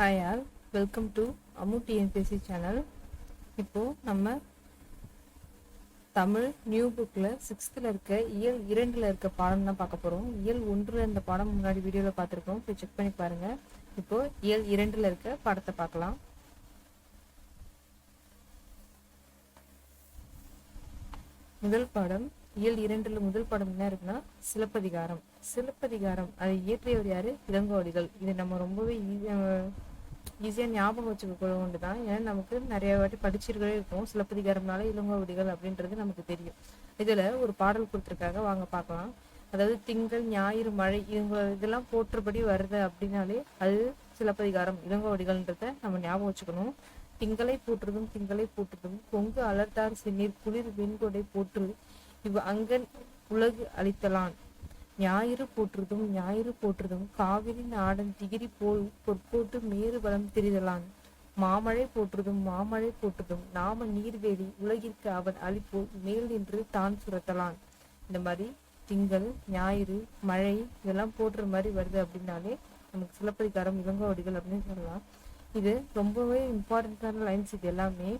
Hi all welcome to Ammu TNPSC channel இப்போது நம்ம Tamil new புக்கில் சிக்ஸ்த்தில் இருக்க இயல் இரண்டில் இருக்க பாடம் தான் பார்க்க போகிறோம் இயல் ஒன்றில் இருந்த பாடம் முன்னாடி வீடியோவில் பார்த்துருக்கோம். போய் செக் பண்ணி பாருங்கள் இப்போது இயல் இரண்டில் இருக்க பாடத்தை பார்க்கலாம். முதல் பாடம் இயல் இரண்டில் முதல் பாடம் என்ன இருக்குன்னா சிலப்பதிகாரம். சிலப்பதிகாரம் அதை இயற்றியவர் யாரு? இளங்கோவடிகள். இது நம்ம ரொம்பவே ஈஸியாக ஞாபகம் வச்சுக்க கொண்டு தான் ஏன்னா நமக்கு நிறைய வாட்டி படிச்சிருக்கவே இருக்கும் சிலப்பதிகாரம்னால இளங்கோவடிகள் அப்படின்றது நமக்கு தெரியும். இதில் ஒரு பாடல் கொடுத்துருக்காங்க. வாங்க பார்க்கலாம். அதாவது திங்கள் ஞாயிறு மழை இவங்க இதெல்லாம் போற்றபடி வருது அப்படின்னாலே அது சிலப்பதிகாரம் இளங்கோவடிகள்ன்றத நம்ம ஞாபகம் வச்சுக்கணும். திங்களை போற்றுதும் திங்களை போற்றுதும் கொங்கு அலர்த்தார் சென்னீர் குளிர் வெண்கொடை போற்று இவ் அங்கன் உலகு அளித்தலான். ஞாயிறு போற்றுதும் ஞாயிறு போற்றுதும் காவிரி நாடன் திகிரி போல் பொற்போட்டு மேறு வளம் திரிதலான். மாமழை போற்றுதும் மாமழை போற்றுதும் நாம நீர்வேலி உலகிற்கு அவன் அளிப்போல் மேல் நின்று தான் சுரத்தலான். இந்த மாதிரி திங்கள் ஞாயிறு மழை இதெல்லாம் போடுற மாதிரி வருது அப்படின்னாலே நமக்கு சிலப்பதிகாரம் இளங்கோவடிகள் அப்படின்னு சொல்லலாம். இது ரொம்பவே இம்பார்ட்டண்ட்டான லைன்ஸ் இது எல்லாமே.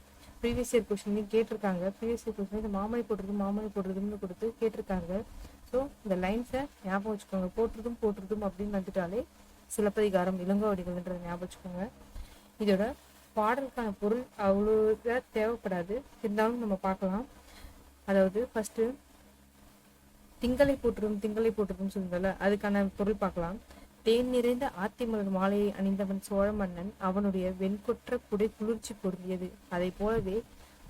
ப்ரீவியஸ் இயர் கொஸ்டின்லையும் கேட்டிருக்காங்க. ப்ரீவியஸ் இயர் கொஸ்டின் இந்த மாமழை போடுறது மாமழை போடுறதுன்னு கொடுத்து கேட்டிருக்காங்க. ஸோ இந்த லைன்ஸை ஞாபகம் வச்சுக்கோங்க. போட்டுறதும் போட்டுறதும் அப்படின்னு வந்துட்டாலே சிலப்பதிகாரம் இளங்கோவடிகள்ன்றதை ஞாபகம் வச்சுக்கோங்க. இதோட பாடலுக்கான பொருள் அவ்வளோ தேவைப்படாது. இருந்தாலும் நம்ம பார்க்கலாம். அதாவது ஃபஸ்ட்டு திங்களை போட்டுரும் திங்களை போட்டுரும் சொல்லுங்கல்ல அதுக்கான பொருள் பார்க்கலாம். தேன் நிறைந்த ஆத்திமலர் மாலையை அணிந்தவன் சோழ மன்னன் அவனுடைய வெண்கொற்ற குடை குளிர்ச்சி பொருந்தியது. அதை போலவே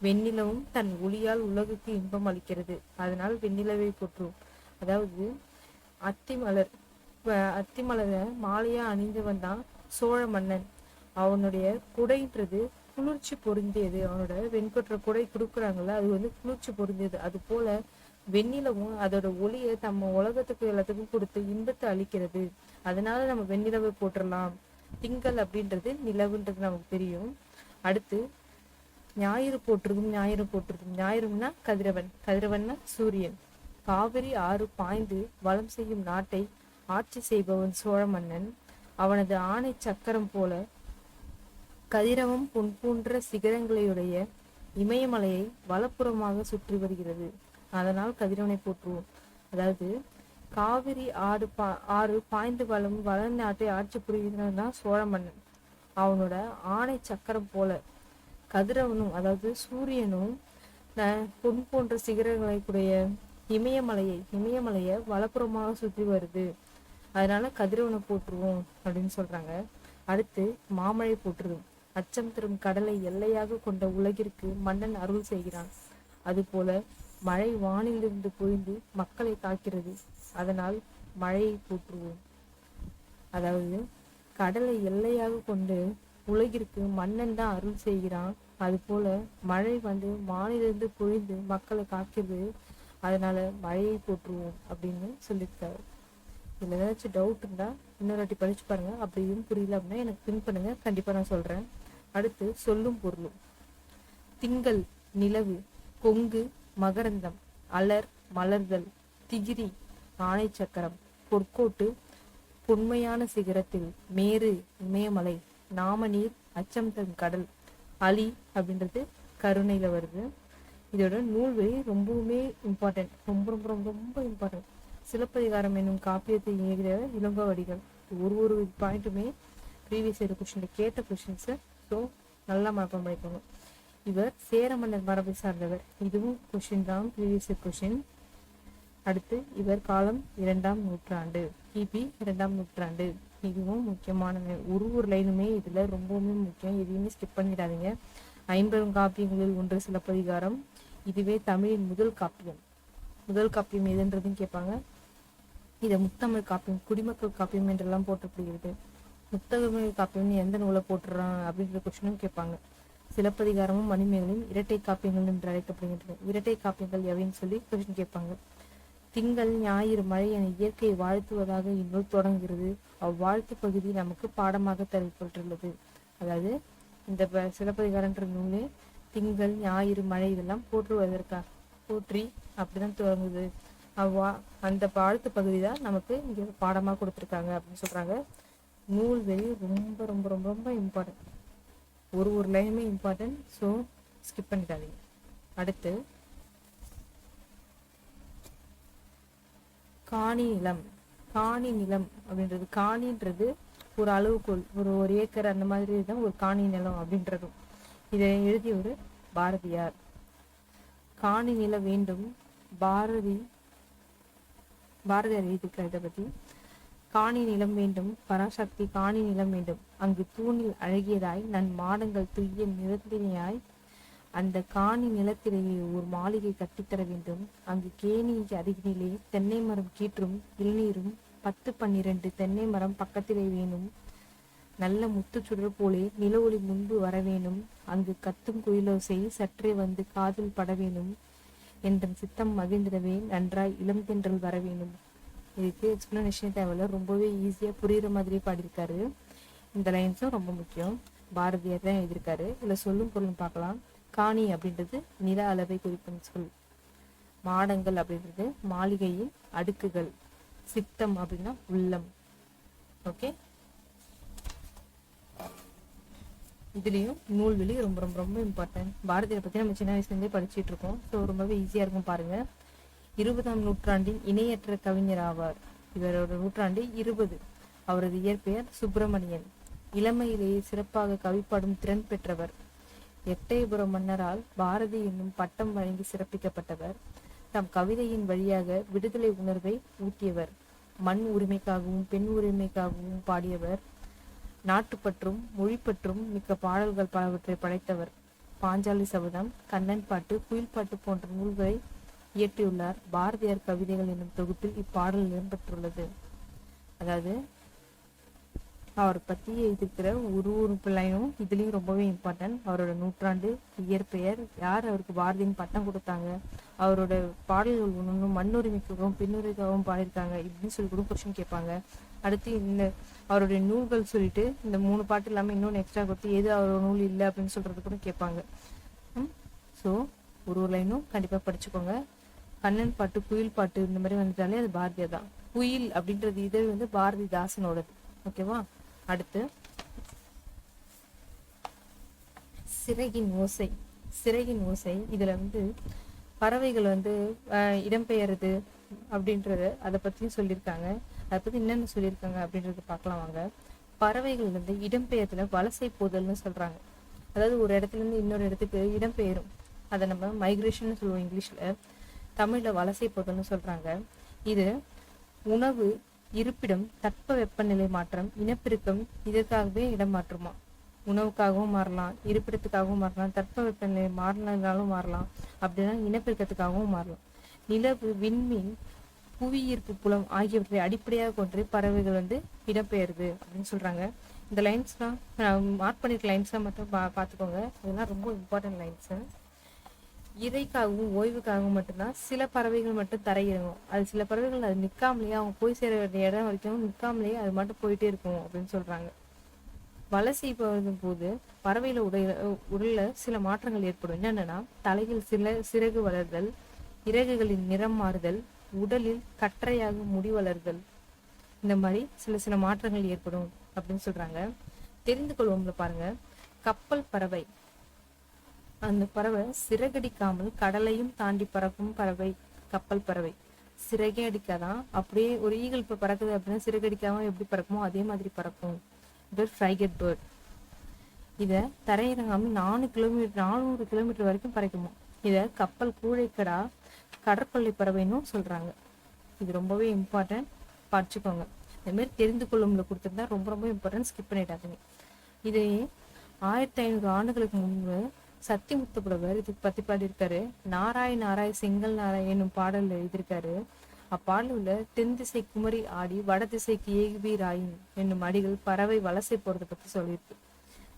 வெண்ணிலவும் தன் ஒளியால் உலகுக்கு இன்பம் அளிக்கிறது. அதனால் வெண்ணிலவை போற்றுவோம். அதாவது அத்திமலர் அத்திமலரை மாலையா அணிந்தவன் தான் சோழ மன்னன். அவனுடைய குடைன்றது குளிர்ச்சி பொருந்தியது. அவனோட வெண்கொற்ற குடை கொடுக்குறாங்கல்ல அது வந்து குளிர்ச்சி பொருந்தியது. அது போல வெண்ணிலவும் அதோட ஒளியை நம்ம உலகத்துக்கு எல்லாத்துக்கும் கொடுத்து இன்பத்தை அளிக்கிறது. அதனால நம்ம வெண்ணிலவை போட்டுடலாம் திங்கள் அப்படின்றது நிலவுன்றது நமக்கு தெரியும். அடுத்து ஞாயிறு போட்டிருக்கும் ஞாயிறு போட்டிருக்கும் ஞாயிறும்னா கதிரவன். கதிரவன்னா சூரியன். காவிரி ஆறு பாய்ந்து வளம் செய்யும் நாட்டை ஆட்சி செய்பவன் சோழ மன்னன் அவனது ஆணை சக்கரம் போல கதிரவம் பொன் போன்ற சிகரங்களையுடைய இமயமலையை வலப்புறமாக சுற்றி வருகிறது. அதனால் கதிரவனை போற்றுவோம். அதாவது காவிரி ஆறு பா ஆறு பாய்ந்து வளம் வளர் நாட்டை ஆட்சி புரிகிறதான் சோழ மன்னன் அவனோட ஆணை சக்கரம் போல கதிரவனும் அதாவது சூரியனும் பொன் போன்ற சிகரங்களை கூடிய இமயமலையை இமயமலையை வலப்புறமாக சுற்றி வருது. அதனால கதிரவனை போற்றுவோம் அப்படின்னு சொல்றாங்க. அடுத்து மாமழை போற்றுதும் அச்சம் தரும் கடலை எல்லையாக கொண்ட உலகிற்கு மன்னன் அருள் செய்கிறான். அதுபோல மழை வானிலிருந்து பொழிந்து மக்களை காக்கிறது அதனால் மழையை போற்றுவோம். அதாவது கடலை எல்லையாக கொண்டு உலகிற்கு மன்னன் தான் அருள் செய்கிறான். அது போல மழை வந்து வானிலிருந்து பொழிந்து மக்களை காக்கிறது அதனால மழையை போற்றுவோம் அப்படின்னு சொல்லியிருக்காரு. இதில் ஏதாச்சும் டவுட் இருந்தால் இன்னொரு வாட்டி படிச்சு பாருங்கள் அப்படியும் புரியல அப்படின்னா எனக்கு பின் பண்ணுங்கள் கண்டிப்பாக நான் சொல்கிறேன் அடுத்து சொல்லும் பொருளும். திங்கள் நிலவு கொங்கு மகரந்தம் அலர் மலர்கள் திகிரி ஆணை சக்கரம் பொற்கோட்டு பொன்மையான சிகரத்தில் மேரு இமயமலை நாமநீர் அச்சம் தன் கடல் அலி அப்படின்றது கருணையில் வருது. இதோட நூல்வெளி ரொம்பவுமே இம்பார்ட்டன்ட் ரொம்ப ரொம்ப ரொம்ப ரொம்ப இம்பார்ட்டன்ட் சிலப்பதிகாரம் என்னும் காப்பியத்தை இயக்கிற இளங்கோவடிகள் ஒரு ஒரு பாயிண்ட்டுமே ப்ரீவியஸ் இயர் கொஸ்டின் கேட்ட கொஷின்ஸை ஸோ நல்லா மனப்பாடம் பண்ணிக்கோங்க. இவர் சேர மன்னர் மரபை சார்ந்தவர். இதுவும் கொஷின் தான் ப்ரீவியஸ் இயர் கொஷின் அடுத்து இவர் காலம் இரண்டாம் நூற்றாண்டு. கிபி இரண்டாம் நூற்றாண்டு. இதுவும் முக்கியமான ஒரு ஒரு லைனுமே இதில் ரொம்பவுமே முக்கியம். எதையுமே ஸ்கிப் பண்ணிடாதீங்க. ஐம்பெரும் காப்பியங்களில் ஒன்று சிலப்பதிகாரம் இதுவே தமிழின் முதல் காப்பியம். முதல் காப்பியம் எதுன்றதுன்னு கேட்பாங்க. இதை முத்தமிழ் காப்பியம் குடிமக்கள் காப்பியம் என்றெல்லாம் போற்றப்படுகிறது. முத்தமிழ் காப்பியம்னு எந்த நூலை போட்டுறான் அப்படின்ற கொஸ்டினும் கேட்பாங்க. சிலப்பதிகாரமும் மணிமேகலையும் இரட்டை காப்பியங்கள் என்று அழைக்கப்படுகின்றன. இரட்டை காப்பியங்கள் எவைன்னு சொல்லி கொஸ்டின் கேட்பாங்க. திங்கள் ஞாயிறு மழை என இயற்கையை வாழ்த்துவதாக இந்நூல் தொடங்குகிறது. அவ்வாழ்த்து பகுதி நமக்கு பாடமாக தரப்பட்டுள்ளது அதாவது இந்த சிலப்பதிகாரன்ற நூலே திங்கள் ஞாயிறு மழை இதெல்லாம் போற்றுவதற்காக போற்றி அப்படிதான் தொடங்குது அவ்வா அந்த வாழ்த்து பகுதி தான் நமக்கு இங்கே பாடமாக கொடுத்துருக்காங்க அப்படின்னு சொல்கிறாங்க நூல்வெளி ரொம்ப ரொம்ப ரொம்ப ரொம்ப இம்பார்ட்டன்ட் ஒரு ஒரு லைனுமே இம்பார்ட்டன்ட் ஸோ ஸ்கிப் பண்ணிடாதீங்க. அடுத்து காணி நிலம். காணி நிலம் அப்படின்றது காணின்றது ஒரு அளவுக்குள் ஒரு ஒரு ஏக்கர் அந்த மாதிரி தான் ஒரு காணி நிலம் அப்படின்றதும். இதை எழுதிய ஒரு பாரதியார். காணி நிலம் வேண்டும். பாரதி பாரதியார் எழுதியிருக்கார் இதை பற்றி காணி நிலம் வேண்டும். பராசக்தி காணி நிலம் வேண்டும். அங்கு தூணில் அழகியதாய் நன் மாடங்கள் துய்ய நிறத்தினையாய் அந்த காணி நிலத்திலேயே ஒரு மாளிகை கட்டித்தர வேண்டும். அங்கு கேணிக்கு அருகினிலே தென்னை மரம் கீற்றும் இளநீரும் பத்து பன்னிரண்டு தென்னை மரம் பக்கத்திலே வேணும். நல்ல முத்துச்சுடர் போலே நில ஒளி முன்பு வரவேணும் அங்கு கத்தும் குயிலோசை சற்றே வந்து காதில் பட வேணும். என்ற சித்தம் மகிழ்ந்திடவே நன்றாய் இளம் தென்றல் வரவேணும் இதுக்கு எக்ஸ்பிளனேஷன் தேவையில்ல ரொம்பவே ஈஸியாக புரியுற மாதிரி பாடியிருக்காரு. இந்த லைன்ஸும் ரொம்ப முக்கியம். பாரதியார் தான் எழுதியிருக்காரு. இதில் சொல்லும் பொருளும் பார்க்கலாம். காணி அப்படின்றது நில அளவை குறிக்கும் சொல் மாடங்கள் அப்படின்றது மாளிகையின் அடுக்குகள். சித்தம் அப்படின்னா உள்ளம். ஓகே? இதுலேயும் நூல்வெளி ரொம்ப ரொம்ப ரொம்ப இம்பார்ட்டன்ட் பாரதியை பற்றி நம்ம சின்ன வயசுலேருந்தே படிச்சுட்டு இருக்கோம். ஸோ ரொம்பவே ஈஸியாக இருக்கும் பாருங்கள் இருபதாம் நூற்றாண்டின் இணையற்ற கவிஞர் ஆவார். இவரோட நூற்றாண்டு இருபது. அவரது இயற்பெயர் சுப்பிரமணியன். இளமையிலேயே சிறப்பாக கவிப்பாடும் திறன் பெற்றவர். எட்டயபுரம் மன்னரால் பாரதி என்னும் பட்டம் வழங்கி சிறப்பிக்கப்பட்டவர். தம் கவிதையின் வழியாக விடுதலை உணர்வை ஊட்டியவர். மண் உரிமைக்காகவும் பெண் உரிமைக்காகவும் பாடியவர். நாட்டுப்பற்றும் மொழிப்பற்றும் மிக்க பாடல்கள் பலவற்றை படைத்தவர். பாஞ்சாலி சபதம் கண்ணன் பாட்டு குயில் பாட்டு போன்ற நூல்களை இயற்றியுள்ளார். பாரதியார் கவிதைகள் என்னும் தொகுப்பில் இப்பாடல் இடம்பெற்றுள்ளது அதாவது அவர் பத்தி இருக்கிற ஒரு ஒரு பிள்ளையும் இதுலயும் ரொம்பவே இம்பார்ட்டன்ட் அவரோட நூற்றாண்டு இயற்பெயர் யார் அவருக்கு பாரதியின் பட்டம் கொடுத்தாங்க? அவரோட பாடல்கள் ஒன்று மண்ணுரிமைக்காகவும் பெண்ணுரிமைக்காகவும் பாடியிருக்காங்க. இப்படின்னு சொல்லி கூட கொஸ்டின் கேட்பாங்க. அடுத்து இந்த அவருடைய நூல்கள் சொல்லிட்டு இந்த மூணு பாட்டு இல்லாமல் இன்னொன்று எக்ஸ்ட்ரா கொடுத்து எது அவரோட நூல் இல்லை அப்படின்னு சொல்றது கூட கேட்பாங்க. ஸோ ஒரு ஒரு லைனும் கண்டிப்பாக படிச்சுக்கோங்க. கண்ணன் பாட்டு குயில் பாட்டு இந்த மாதிரி வந்துட்டாலே அது பாரதியார் தான். குயில் அப்படின்றது இது வந்து பாரதிதாசனோடது. ஓகேவா அடுத்து சிறகின் ஓசை. சிறகின் ஓசை. இதில் வந்து பறவைகள் வந்து இடம்பெயருது அப்படின்றது அதை பற்றியும் சொல்லியிருக்காங்க. அதை பத்தி என்னென்ன சொல்லியிருக்காங்க அப்படின்றத பார்க்கலாம் வாங்க. பறவைகள் வந்து இடம்பெயர்த்துல வலசை போதல்னு சொல்றாங்க. அதாவது ஒரு இடத்துல இருந்து இன்னொரு இடத்துக்கு இடம்பெயரும். அதை நம்ம மைக்ரேஷன் சொல்லுவோம் இங்கிலீஷ்ல. தமிழ்ல வலசை போதல்னு சொல்றாங்க. இது உணவு இருப்பிடம் தட்ப வெப்பநிலை மாற்றம் இனப்பெருக்கம் இதற்காகவே இடம் மாற்றுமா? உணவுக்காகவும் மாறலாம் இருப்பிடத்துக்காகவும் மாறலாம் தட்ப வெப்பநிலை மாறினாலும் மாறலாம் அப்படின்னா இனப்பெருக்கத்துக்காகவும் மாறலாம். நிலவு விண்மீன் புவியீர்ப்பு புலம் ஆகியவற்றை அடிப்படையாக கொண்டு பறவைகள் வந்து இடம்பெயருது அப்படின்னு சொல்றாங்க. இந்த லைன்ஸ்லாம் நான் மார்க் பண்ணிருக்க லைன்ஸ்லாம் மட்டும் பா பார்த்துக்கோங்க. இதெல்லாம் ரொம்ப இம்பார்ட்டன்ட் லைன்ஸு இறைக்காகவும் ஓய்வுக்காகவும் மட்டும்தான் சில பறவைகள் மட்டும் தரையிறங்கும். அது சில பறவைகள் அது நிற்காமலேயே அவங்க போய் சேர வேண்டிய இடம் வரைக்கும் நிற்காமலேயே அது மட்டும் போயிட்டே இருக்கும் அப்படின்னு சொல்றாங்க. வலசை போகும் போது பறவையில உடைய உடல்ல சில மாற்றங்கள் ஏற்படும். என்னென்னா தலையில் சில சிறகு வளர்தல் இறகுகளின் நிறம் மாறுதல் உடலில் கற்றையாக முடி வளர்தல் இந்த மாதிரி சில சில மாற்றங்கள் ஏற்படும் அப்படின்னு சொல்றாங்க. தெரிந்து கொள்வோம்ல பாருங்க. கப்பல் பறவை. அந்த பறவை சிறகடிக்காமல் கடலையும் தாண்டி பறக்கும் பறவை கப்பல் பறவை. சிறகே அடிக்காதான் அப்படியே ஒரு ஈகல் இப்போ பறக்குது அப்படின்னா சிறகடிக்காம எப்படி பறக்குமோ அதே மாதிரி பறக்கும். இது ஃப்ரைகட் பேர்ட் இதை தரையிறங்காமல் நானூறு கிலோமீட்டர் நானூறு கிலோமீட்டர் வரைக்கும் பறக்குமா? இதை கப்பல் கூழைக்கடா கடற்கொள்ளை பறவைன்னும் சொல்கிறாங்க இது ரொம்பவே இம்பார்ட்டன்ட் படிச்சுக்கோங்க இதுமாரி தெரிந்து கொள்ளும்ல கொடுத்துருந்தா ரொம்ப ரொம்ப இம்பார்ட்டன்ட் ஸ்கிப் பண்ணிடாதீங்க. இதை ஆயிரத்தி ஐநூறு ஆண்டுகளுக்கு முன்பு சத்தியமுத்த புலவர் இதுக்கு பற்றி பாடியிருக்காரு. நாராய் நாராய் செங்கல் நாராய் என்னும் பாடல் எழுதியிருக்காரு. அப்பாடலுள்ள தென் திசை குமரி ஆடி வட திசைக்கு ஏகுவீராயின் என்னும் அடிகள் பறவை வலசை போறதை பற்றி சொல்லியிருக்கு.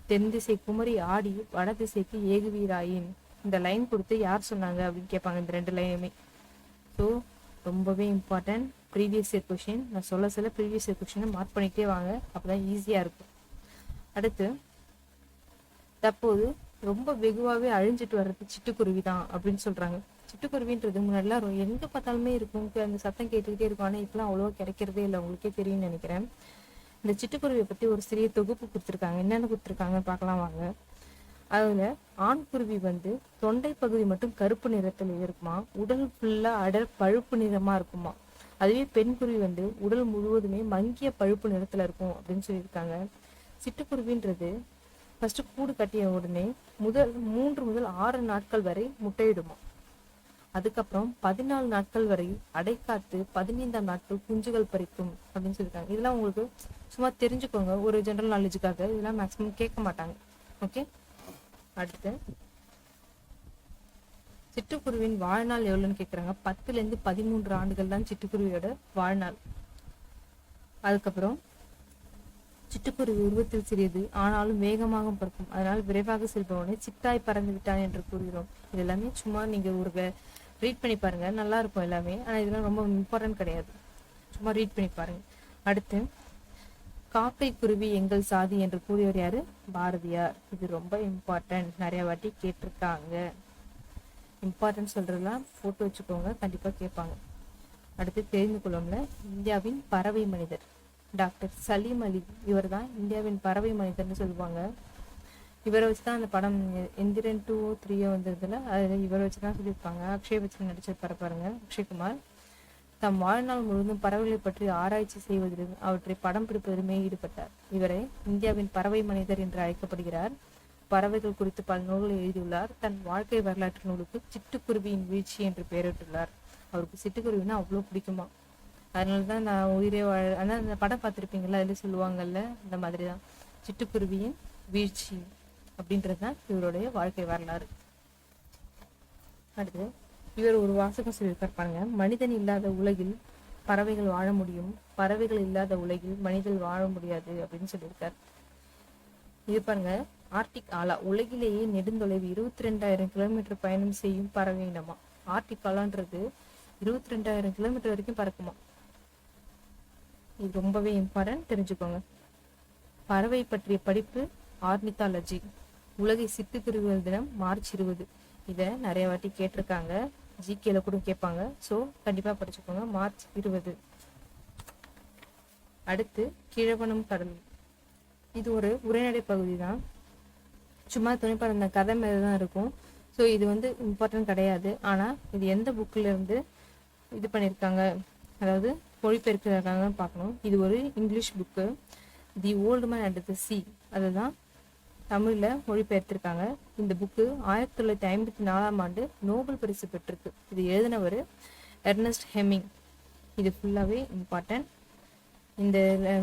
தென் திசை குமரி ஆடி வட திசைக்கு ஏகுவீராயின் இந்த லைன் கொடுத்து யார் சொன்னாங்க அப்படின்னு கேட்பாங்க இந்த ரெண்டு லைனுமே ஸோ ரொம்பவே இம்பார்ட்டன்ட் ப்ரீவியஸ் இயர் கொஷின் நான் சொல்ல சொல்ல ப்ரீவியஸ் இயர் கொஷினை மார்க் பண்ணிக்கிட்டே வாங்க. அப்பதான் ஈஸியாக இருக்கும். அடுத்து தற்போது ரொம்ப வெகுவாகவே அழிஞ்சிட்டு வர்றது சிட்டுக்குருவி தான் அப்படின்னு சொல்கிறாங்க சிட்டுக்குருவின்றது முன்னாடிலாம் எங்கே பார்த்தாலுமே இருக்கும். அந்த சத்தம் கேட்டுக்கிட்டே இருக்கும். ஆனால் இப்பெல்லாம் அவ்வளோவா கிடைக்கிறதே இல்லை. உங்களுக்கே தெரியும்னு நினைக்கிறேன். இந்த சிட்டுக்குருவியை பற்றி ஒரு சிறிய தொகுப்பு கொடுத்துருக்காங்க. என்னென்ன கொடுத்துருக்காங்கன்னு பார்க்கலாம் வாங்க. அதுல ஆண் குருவி வந்து தொண்டை பகுதி மட்டும் கருப்பு நிறத்துல இருக்குமா? உடல் ஃபுல்லா அடர் பழுப்பு நிறமா இருக்குமா? அதுவே பெண் குருவி வந்து உடல் முழுவதுமே மங்கிய பழுப்பு நிறத்துல இருக்கும் அப்படின்னு சொல்லியிருக்காங்க. சிட்டுக்குருவின்றது ஃபர்ஸ்ட் கூடு கட்டிய உடனே முதல் மூன்று முதல் ஆறு நாட்கள் வரை முட்டையிடுமா? அதுக்கப்புறம் பதினாலு நாட்கள் வரை அடைக்காத்து பதினைந்தாம் நாட்கள் குஞ்சுகள் பறிக்கும் அப்படின்னு சொல்லியிருக்காங்க. இதெல்லாம் உங்களுக்கு சும்மா தெரிஞ்சுக்கோங்க. ஒரு ஜென்ரல் நாலேஜுக்காக இதெல்லாம் மேக்ஸிமம் கேட்க மாட்டாங்க. ஓகே அடுத்து. சிட்டுக்குருவின் வாழ்நாள் எவ்வளோன்னு கேட்குறாங்க பத்துலேருந்து பதிமூன்று ஆண்டுகள் தான் சிட்டுக்குருவியோட வாழ்நாள். அதுக்கப்புறம் சிட்டுக்குருவி உருவத்தில் சிறியது ஆனாலும் வேகமாக பறக்கும். அதனால் விரைவாக செல்பவனை சிட்டாய் பறந்து விட்டான் என்று கூறுகிறோம். இது எல்லாமே சும்மா நீங்கள் ஒரு ரீட் பண்ணி பாருங்கள் நல்லா இருக்கும் எல்லாமே. ஆனால் இதெல்லாம் ரொம்ப இம்பார்ட்டன்ட் கிடையாது. சும்மா ரீட் பண்ணி பாருங்கள் அடுத்து காக்கை குருவி எங்கள் சாதி என்று கூறியவர் யாரு? பாரதியார். இது ரொம்ப இம்பார்ட்டன்ட் நிறைய வாட்டி கேட்டிருக்காங்க. இம்பார்ட்டன்ட் சொல்றதெல்லாம் போட்டோ வச்சுக்கோங்க. கண்டிப்பா கேட்பாங்க. அடுத்து தெரிந்து கொள்ளும்ல இந்தியாவின் பறவை மனிதர். டாக்டர் சலீம் அலி. இவர் தான் இந்தியாவின் பறவை மனிதர்னு சொல்லுவாங்க. இவரை வச்சு தான் அந்த படம் எந்திரன் டூ த்ரீயோ வந்ததுல அதில் இவரை வச்சு தான் சொல்லியிருப்பாங்க. அக்ஷய் பச்சன் நடிச்சிருப்பாரு பாருங்க. அக்ஷய்குமார். தம் வாழ்நாள் முழுவதும் பறவைகளை பற்றி ஆராய்ச்சி செய்வதிலும் அவற்றை படம் பிடிப்பதிலுமே ஈடுபட்டார். இவரை இந்தியாவின் பறவை மனிதர் என்று அழைக்கப்படுகிறார். பறவைகள் குறித்து பல நூல்களை எழுதியுள்ளார். தன் வாழ்க்கை வரலாற்று நூலுக்கு சிட்டுக்குருவியின் வீழ்ச்சி என்று பெயரிட்டுள்ளார். அவருக்கு சிட்டுக்குருவினா அவ்வளோ பிடிக்குமா? அதனால தான் நான் உயிரே வாழ ஆனால் அந்த படம் பார்த்துருப்பீங்களா? அதில் சொல்லுவாங்கல்ல இந்த மாதிரி தான் சிட்டுக்குருவியின் வீழ்ச்சி அப்படின்றது தான் இவருடைய வாழ்க்கை வரலாறு. அடுத்து இவர் ஒரு வாசகம் சொல்லியிருக்கார் பாருங்க. மனிதன் இல்லாத உலகில் பறவைகள் வாழ முடியும். பறவைகள் இல்லாத உலகில் மனிதன் வாழ முடியாது அப்படின்னு சொல்லியிருக்கார். இது பாருங்க ஆர்டிக் ஆலா. உலகிலேயே நெடுந்தொலைவு இருபத்தி ரெண்டாயிரம் கிலோமீட்டர் பயணம் செய்யும் பறவை இனமா? ஆர்டிக் ஆலான்றது இருபத்தி ரெண்டாயிரம் கிலோமீட்டர் வரைக்கும் பறக்குமா? இது ரொம்பவே இம்பார்ட்டன்ட் தெரிஞ்சுக்கோங்க. பறவை பற்றிய படிப்பு ஆர்னித்தாலஜி உலகை சிட்டுக்குருவிகள் தினம் மார்ச் இருபது. இதை நிறைய வாட்டி கேட்டிருக்காங்க. ஜிகேல கூட கேட்பாங்க. ஸோ கண்டிப்பாக படிச்சுக்கோங்க. மார்ச் இருபது. அடுத்து கிழவனும் கடல். இது ஒரு உரைநடை பகுதி தான். சும்மா துணைப்படம் இந்த கதை மாதிரி தான் இருக்கும். ஸோ இது வந்து இம்பார்ட்டன்ட் கிடையாது. ஆனால் இது எந்த புக்கில் இருந்து இது பண்ணியிருக்காங்க அதாவது மொழிபெயர்க்கிறாங்கன்னு பார்க்கணும். இது ஒரு English book the old man and the sea அதுதான் தமிழில் மொழிபெயர்த்திருக்காங்க. இந்த புக்கு ஆயிரத்தி தொள்ளாயிரத்தி ஐம்பத்தி நாலாம் ஆண்டு நோபல் பரிசு பெற்றிருக்கு. இது எழுதினவர் எர்னஸ்ட் ஹெமிங் இது ஃபுல்லாகவே இம்பார்ட்டன்ட் இந்த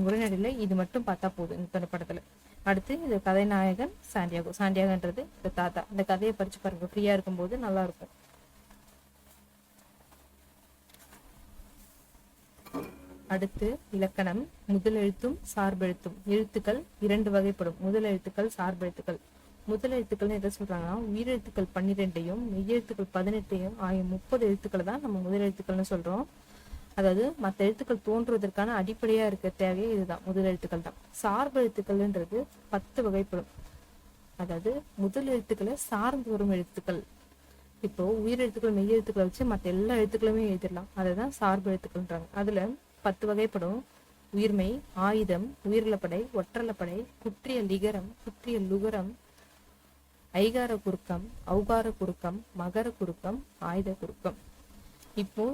உரைநடையில் இது மட்டும் பார்த்தா போதும் இந்த படத்தில். அடுத்து இது கதைநாயகன் சாண்டியாகோ. சாண்டியாகன்றது இந்த தாத்தா. இந்த கதையை படித்து பாருங்கள் ஃப்ரீயாக இருக்கும்போது நல்லாயிருக்கும் அடுத்து இலக்கணம் முதலெழுத்தும் சார்பெழுத்தும். எழுத்துக்கள் இரண்டு வகைப்படும். முதல் எழுத்துக்கள் சார்பெழுத்துக்கள். முதல் எழுத்துக்கள்னு எதை சொல்றாங்கன்னா உயிரெழுத்துக்கள் பன்னிரெண்டையும் மெய்யெழுத்துக்கள் பதினெட்டையும் ஆகிய முப்பது எழுத்துக்களை தான் நம்ம முதலெழுத்துக்கள்னு சொல்றோம். அதாவது மற்ற எழுத்துக்கள் தோன்றுவதற்கான அடிப்படையா இருக்க தேவையே இதுதான். முதலெழுத்துக்கள் தான். சார்பு எழுத்துக்கள்ன்றது பத்து வகைப்படும். அதாவது முதல் எழுத்துக்களை சார்ந்து வரும் எழுத்துக்கள். இப்போ உயிரெழுத்துக்கள் மெய்யெழுத்துக்களை மெய் எழுத்துக்களை வச்சு மற்ற எல்லா எழுத்துக்களுமே எழுதிடலாம். அதுதான் சார்பு எழுத்துக்கள்ன்றாங்க அதுல பத்து வகைப்படும். உயிர்மை ஆயுதம் உயிரிழப்படை ஒற்றலப்படை குற்றிய லிகரம் குற்றிய லுகரம் ஐகார குறுக்கம் அவுகார குறுக்கம் மகர குறுக்கம் ஆயுத குறுக்கம். இப்போ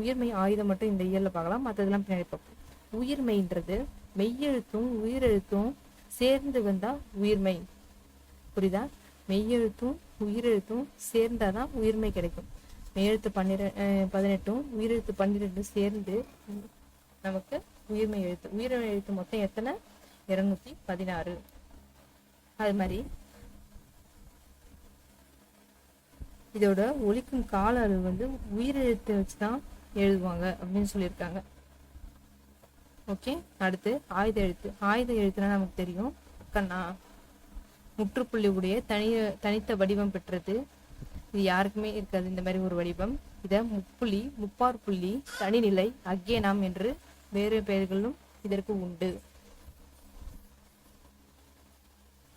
உயிர்மை ஆயுதம் மட்டும் இந்த இயல்ல பார்க்கலாம். மற்றதெல்லாம் பின்னாடி பார்ப்போம். உயிர்மைன்றது மெய்யெழுத்தும் உயிரெழுத்தும் சேர்ந்து வந்தா உயிர்மை. புரியுதா? மெய்யெழுத்தும் உயிரெழுத்தும் சேர்ந்தாதான் உயிர்மை கிடைக்கும். மெய்யெழுத்து பன்னிர பதினெட்டும் உயிரெழுத்து பன்னிரெண்டும் சேர்ந்து நமக்கு உயிர்மை எழுத்து உயிர்மை எழுத்து மொத்தம் எத்தனை? இருநூத்தி பதினாறு. அது மாதிரி. இதோட ஒழிக்கும் கால அளவு வந்து உயிரெழுத்தை வச்சு தான் எழுதுவாங்க அப்படின்னு சொல்லியிருக்காங்க. ஓகே அடுத்து ஆயுத எழுத்து. ஆயுத எழுத்துனா நமக்கு தெரியும் கண்ணா. முற்றுப்புள்ளி உடைய தனி தனித்த வடிவம் பெற்றது. இது யாருக்குமே இருக்காது இந்த மாதிரி ஒரு வடிவம். இத முப்புள்ளி முப்பார் புள்ளி தனிநிலை அக்யனாம் என்று வேறு பெயர்களும் இதற்கு உண்டு.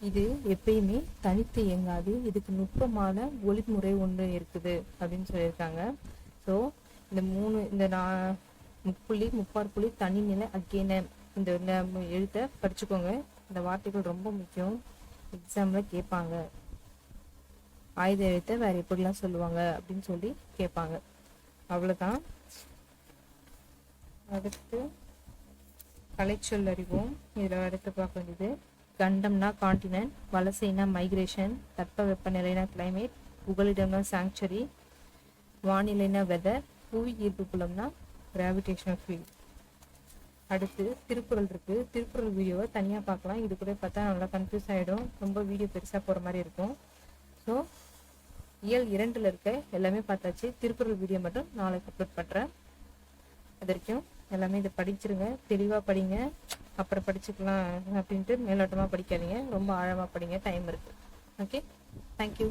இது எப்பயுமே தனித்து இயங்காது. இதுக்கு நுட்பமான ஒளிமுறை ஒன்று இருக்குது அப்படின்னு சொல்லியிருக்காங்க. ஸோ இந்த மூணு இந்த நான் முப்புள்ளி முப்பார் புள்ளி தனிநிலை அக்கேன இந்த எழுத்தை படிச்சுக்கோங்க. இந்த வார்த்தைகள் ரொம்ப முக்கியம். எக்ஸாமில் கேட்பாங்க. ஆயுத எழுத்தை வேற எப்படிலாம் சொல்லுவாங்க அப்படின்னு சொல்லி கேட்பாங்க. அவ்வளோதான் அடுத்து கலைச்சொல் அறிவோம். இதில் அடுத்து பார்க்க வேண்டியது கண்டம்னா காண்டினென்ட் வலசைனா மைக்ரேஷன் தட்பவெப்ப நிலைனா கிளைமேட் புகலிடம்னா சாங்சுரி வானிலைனா வெதர் புவி ஈர்ப்பு புலம்னா கிராவிடேஷனல் ஃபீல்ட் அடுத்து திருக்குறள் இருக்கு. திருக்குறள் வீடியோவை தனியாக பார்க்கலாம். இது கூட பார்த்தா நல்லா கன்ஃபியூஸ் ஆகிடும் ரொம்ப வீடியோ பெருசாக போகிற மாதிரி இருக்கும். ஸோ இயல் இரண்டில் இருக்க எல்லாமே பார்த்தாச்சு. திருக்குறள் வீடியோ மட்டும் நாளைக்கு அப்லோட் பண்ணுறேன் அது வரைக்கும் எல்லாமே இதை படிச்சிருங்க. தெளிவாக படிங்க. அப்புறம் படிச்சுக்கலாம் அப்படின்ட்டு மேலோட்டமாக படிக்காதீங்க. ரொம்ப ஆழமாக படிங்க. டைம் இருக்குது ஓகே தேங்க்யூ